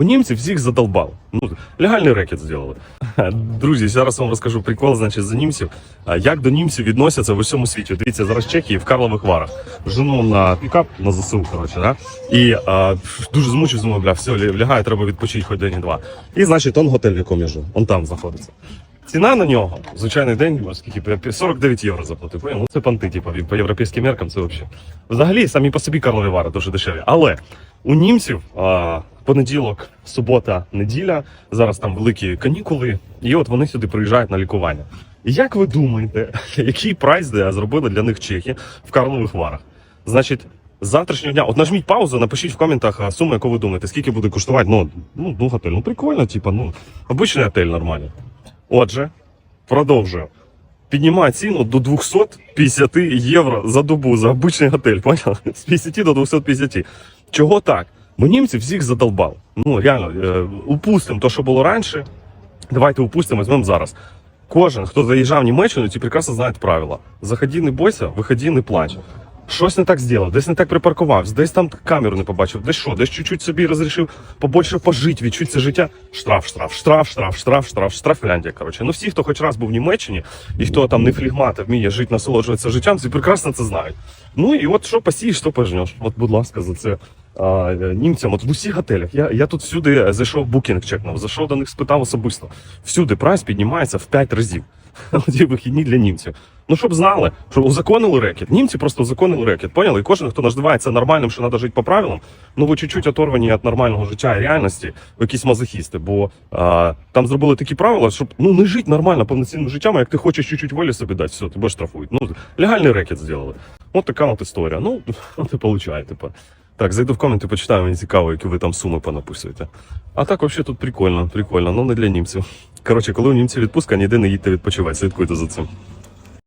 У німців всіх задолбав. Ну, легальний рекет зробили. Друзі, зараз вам розкажу прикол, значить, за німців. Як до німців відносяться в усьому світі. Дивіться, зараз в Чехії в Карлових Варах. Жену на пікап на ЗСУ, коротше, да? І а, дуже змучив зимою, бля, все, лягає, треба відпочити хоч день і два. І, значить, он готель, в якому я живу, он там знаходиться. Ціна на нього, звичайний день, скільки 49 євро заплатив. Ну це панти, типу, по європейським меркам це взагалі. Взагалі, самі по собі Карлові Вари дуже дешеві. Але у німців а, понеділок, субота, неділя, зараз там великі канікули, і от вони сюди приїжджають на лікування. Як ви думаєте, який прайс де зробили для них чехи в Карлових Варах? Значить, завтрашнього дня, от нажміть паузу, напишіть в коментах суму, яку ви думаєте, скільки буде коштувати. Ну, ну, ну готель, ну прикольно, типу, ну, обичний готель нормальний. Отже, продовжую. Піднімає ціну до 250 євро за добу за обичний готель, поняли? З 50 до 250. Чого так? Бо німці всіх задолбав. Ну, реально, е, упустимо те, що було раніше. Давайте упустимо, візьмемо зараз. Кожен, хто заїжджав в Німеччину, ті прекрасно знають правила. Заходи, не бойся, виходи, не плач. Щось не так зробив, десь не так припаркувався, десь там камеру не побачив, десь що, десь чуть-чуть собі розрішив побольше пожити, відчути це життя. Штраф, штраф, штраф, штраф, штраф, штраф, штраф, Фінляндія. Коротше. Ну всі, хто хоч раз був в Німеччині, і хто там не флігмат, а вміє жити, насолоджуватися життям, всі прекрасно це знають. Ну і от що посієш, що пожнеш. От, будь ласка, за це німцям. От в усіх готелях. Я, я тут всюди зайшов букінг чекнув, зайшов до них, спитав особисто. Всюди прайс піднімається в 5 разів. Ці вихідні для німців. Ну, щоб знали, що узаконили рекет. Німці просто узаконили рекет. Поняли? І кожен, хто називається нормальним, що треба жити по правилам, ну ви чуть-чуть оторвані від нормального життя і реальності, ви якісь мазохісти. Бо а, там зробили такі правила, щоб ну не жити нормально, повноцінним життям, а як ти хочеш чуть-чуть волі собі дати, все, тебе штрафують. Ну, легальний рекет зробили. От така от історія. Ну, от і получає, типу. Так, зайду в коменти, почитаю, мені цікаво, які ви там суми понаписуєте. А так, взагалі, тут прикольно, прикольно, ну не для німців. Коротше, коли у німців відпустка, ніде не їдьте відпочивати, слідкуйте за цим.